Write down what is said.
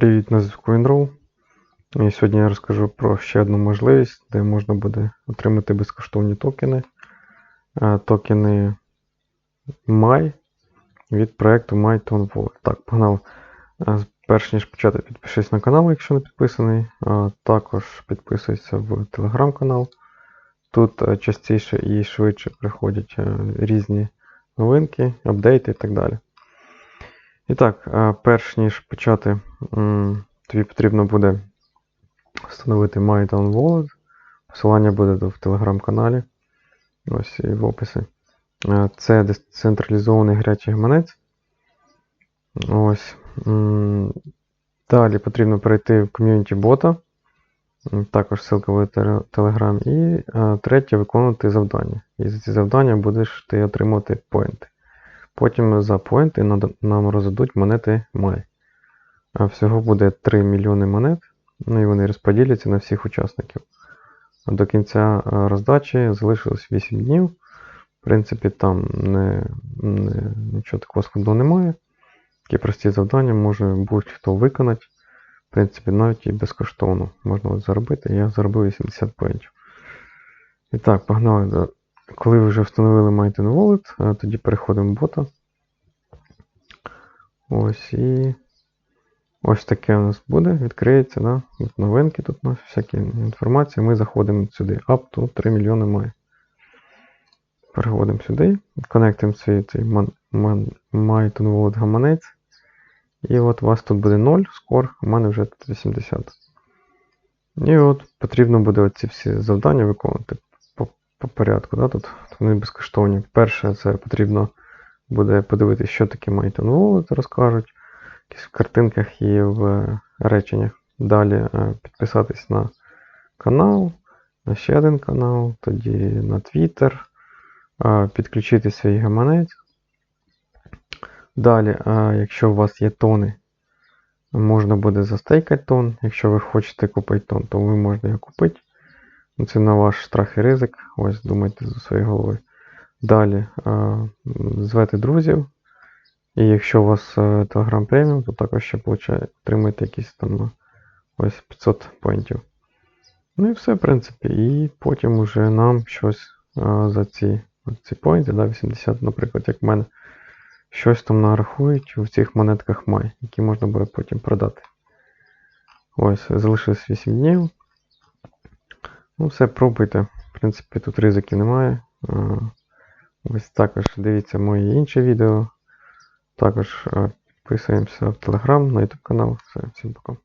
Привіт, на зв'язку WinRow. І сьогодні я розкажу про ще одну можливість, де можна буде отримати безкоштовні токени. Е, Токени MAI від проєкту MyTone. Так, погнав. Е, Перш ніж почати, підпишись на канал, якщо не підписаний. Е, Також підписуйся в телеграм-канал. Тут частіше і швидше приходять різні новинки, апдейти і так далі. І так, е, перш ніж почати, тобі потрібно буде встановити MyTown Wallet. Посилання буде в телеграм-каналі. Ось і в описі. Е, Це децентралізований гарячий гаманець. Ось. Далі потрібно перейти в ком'юніті бота. Також ссылка буде в Telegram. І е, третє виконувати завдання. І за ці завдання будеш ти отримувати поінти. Потім за поінти нам роздадуть монети Май. А Всього буде 3 мільйони монет, ну і вони розподіляться на всіх учасників. До кінця е, роздачі залишилось 8 днів. В принципі, там не, не, нічого такого складного немає. Такі прості завдання може будь-хто виконати. В принципі, навіть і безкоштовно можна заробити. Я заробив 80 поінтів. І так, погнали. Коли ви вже встановили MyTen Wallet, е, тоді переходимо в бота. Ось і ось таке у нас буде. Відкриється, да? Новинки тут у нас, всякі інформації. Ми заходимо сюди. Up to 3 мільйони має. Переходимо сюди, конектимо свій цей MyTen Wallet гаманець. І от у вас тут буде 0 скор, у мене вже 80. І от потрібно буде оці всі завдання виконувати по, по порядку. Да? Тут вони безкоштовні. Перше, це потрібно буде подивитися, що таке MyTon Wallet, розкажуть. В картинках і в е, реченнях. Далі е, підписатись на канал, на ще один канал, тоді на Twitter, е, підключити свій гаманець. Далі, якщо у вас є тони, можна буде застейкати тон. Якщо ви хочете купити тон, то ви можете його купити. Ну, Це на ваш страх і ризик. Ось думайте за своєю головою. Далі е, звете друзів. І якщо у вас е, Telegram Premium, то також ще отримаєте якісь там е, ось 500 поінтів. Ну і все, в принципі. І потім уже нам щось е, за ці, ці поінти, да, 80, наприклад, як в мене, щось там нарахують в цих монетках май, які можна буде потім продати. Ось, залишилось 8 днів. Ну, все, пробуйте. В принципі, тут ризиків немає. Е, Ось також дивіться мої інші відео. Також е, підписуємося в Telegram, на YouTube канал. Все, всім пока.